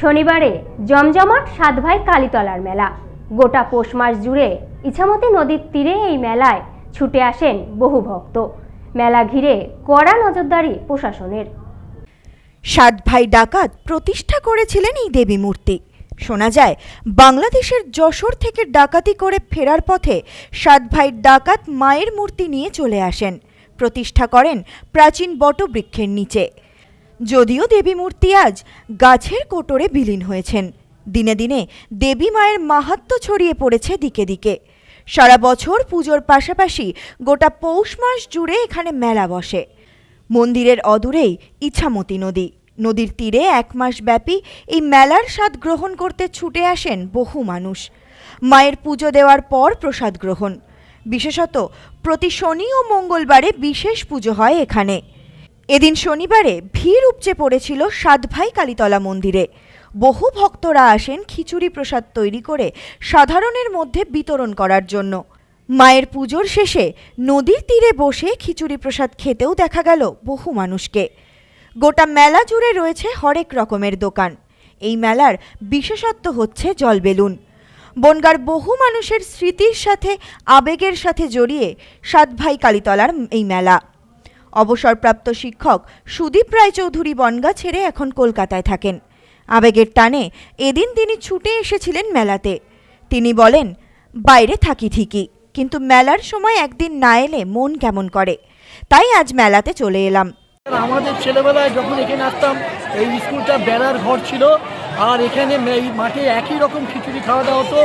শনিবারে জমজমাট সাত ভাই কালীতলার মেলা। গোটা পৌষ মাস জুড়ে ইছামতি নদীর তীরে এই মেলায় ছুটে আসেন বহু ভক্ত। মেলা ঘিরে কড়া নজরদারি প্রশাসনের। সাত ভাই ডাকাত প্রতিষ্ঠা করেছিলেন এই দেবী মূর্তি। শোনা যায়, বাংলাদেশের যশোর থেকে ডাকাতি করে ফেরার পথে সাত ভাই ডাকাত মায়ের মূর্তি নিয়ে চলে আসেন। প্রতিষ্ঠা করেন প্রাচীন বটবৃক্ষের নিচে। যদিও দেবী মূর্তি আজ গাছের কোটরে বিলীন হয়েছেন। দিনে দিনে দেবী মায়ের মাহাত্ম্য ছড়িয়ে পড়েছে দিকে দিকে। সারা বছর পুজোর পাশাপাশি গোটা পৌষ মাস জুড়ে এখানে মেলা বসে। মন্দিরের অদূরেই ইছামতি নদী। নদীর তীরে এক মাস ব্যাপী এই মেলার স্বাদ গ্রহণ করতে ছুটে আসেন বহু মানুষ। মায়ের পুজো দেওয়ার পর প্রসাদ গ্রহণ। বিশেষত প্রতি শনি ও মঙ্গলবারে বিশেষ পুজো হয় এখানে। এদিন শনিবারে ভিড় উপচে পড়েছিল সাতভাই কালীতলা মন্দিরে। বহু ভক্তরা আসেন খিচুড়ি প্রসাদ তৈরি করে সাধারণের মধ্যে বিতরণ করার জন্য। মায়ের পুজোর শেষে নদীর তীরে বসে খিচুড়ি প্রসাদ খেতেও দেখা গেল বহু মানুষকে। গোটা মেলা জুড়ে রয়েছে হরেক রকমের দোকান। এই মেলার বিশেষত্ব হচ্ছে জল বেলুন। বনগার বহু মানুষের স্মৃতির সাথে আবেগের সাথে জড়িয়ে সাতভাই কালীতলার এই মেলা। অবসরপ্রাপ্ত শিক্ষক সুদীপ রায়চৌধুরী বনগা ছেড়ে এখন কলকাতায় থাকেন। আবেগের টানে এদিন তিনি ছুটে এসেছিলেন মেলাতে। তিনি বলেন, বাইরে থাকি ঠিকই, কিন্তু মেলার সময় একদিন না এলে মন কেমন করে। তাই আজ মেলাতে চলে এলাম। আমাদের ছেলেবেলায় যখন এখানে আসতাম, এই স্কুলটা বেড়ার ঘর ছিল। আর এখানে মাঠে একই রকম খিচুড়ি খাওয়া দাওয়া হতো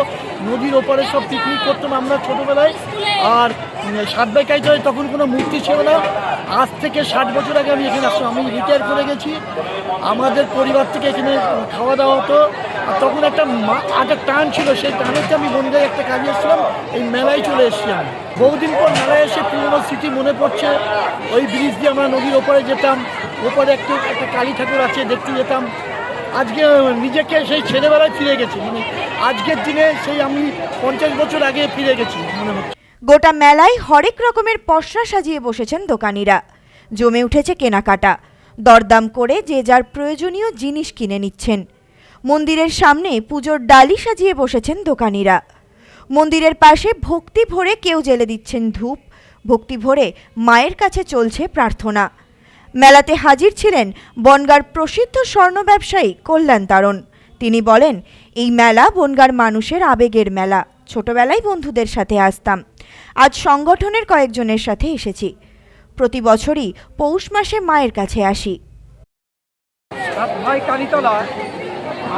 নদীর ওপারে সব পিকনিক করতাম আমরা ছোটোবেলায়। আর ষাট বাইকাইতে তখন কোনো মূর্তি ছিল না। আজ থেকে ষাট বছর আগে আমি এখানে আসতাম আমি রিটায়ার করে গেছি। আমাদের পরিবার থেকে এখানে খাওয়া দাওয়া হতো। আর তখন একটা একটা টান ছিল, সেই টানেতে আমি বন্ধুদের একটা কাজে এসেছিলাম। এই মেলায় চলে এসেছি আমি। বহুদিন পর মেলায় এসে পুরোনো স্মৃতি মনে পড়ছে। ওই ব্রিজ দিয়ে আমরা নদীর ওপারে যেতাম। ওপারে একটু একটা কালী ঠাকুর আছে, দেখতে যেতাম। আজকে নিজেকে সেই ছেলেবেলায় ফিরে গেছি। মানে আজকের দিনে সেই আমি পঞ্চাশ বছর আগে ফিরে গেছি মনে হচ্ছে। গোটা মেলায় হরেক রকমের পসরা সাজিয়ে বসেছেন দোকানিরা। জমে উঠেছে কেনাকাটা। দরদাম করে যে যার প্রয়োজনীয় জিনিস কিনে নিচ্ছেন। মন্দিরের সামনে পুজোর ডালি সাজিয়ে বসেছেন দোকানিরা। মন্দিরের পাশে ভক্তি ভরে কেউ জেলে দিচ্ছেন ধূপ। ভক্তি ভরে মায়ের কাছে চলছে প্রার্থনা। মেলাতে হাজির ছিলেন বনগার প্রসিদ্ধ স্বর্ণ ব্যবসায়ী কল্যাণ তারণ। তিনি বলেন, এই মেলা বনগার মানুষের আবেগের মেলা। ছোটবেলায় বন্ধুদের সাথে আসতাম। আজ সংগঠনের কয়েকজনের সাথে এসেছি। প্রতি বছরই পৌষ মাসে মায়ের কাছে আসি।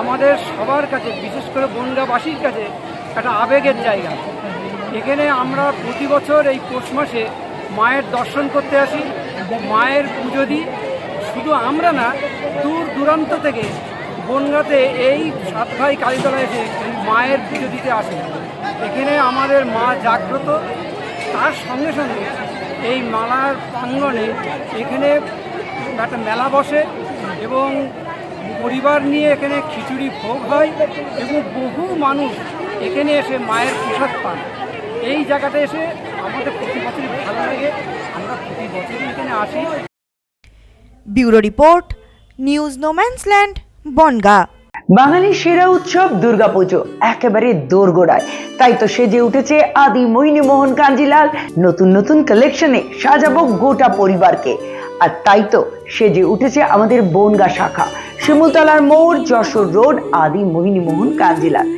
আমাদের সবার কাছে, বিশেষ করে বনগাবাসীর কাছে একটা আবেগের জায়গা। এখানে আমরা প্রতি বছর এই পৌষ মাসে মায়ের দর্শন করতে আসি। মায়ের পুজো দিই, শুধু আমরা না, দূর দূরান্ত থেকে বনগাতে এই সাত ভাই কালীতলা এসে মায়ের পুজো দিতে আসে। এখানে আমাদের মা জাগ্রত, তার সঙ্গে সঙ্গে এই মালার প্রাঙ্গণে এখানে একটা মেলা বসে এবং পরিবার নিয়ে এখানে খিচুড়ি ভোগ হয় এবং বহু মানুষ এখানে এসে মায়ের প্রসাদ পান। এই জায়গাটা এসে আমাদের প্রতি বছরই ভালো লাগে। আমরা প্রতি বছরই এখানে আসি। Bureau report news no man's land Bongaon. বাঙালির সেরা উৎসব দুর্গাপুজো একেবারে দোরগোড়ায়। তাই তো সেজে উঠেছে আদি মোহিনী মোহন কাঞ্জিলাল। নতুন নতুন কালেকশনে সাজাবো গোটা পরিবারকে। আর তাই তো সেজে উঠেছে আমাদের বনগা শাখা। শিমুলতলার মোড় যশোর রোড আদি মোহিনী মোহন কাঞ্জিলাল।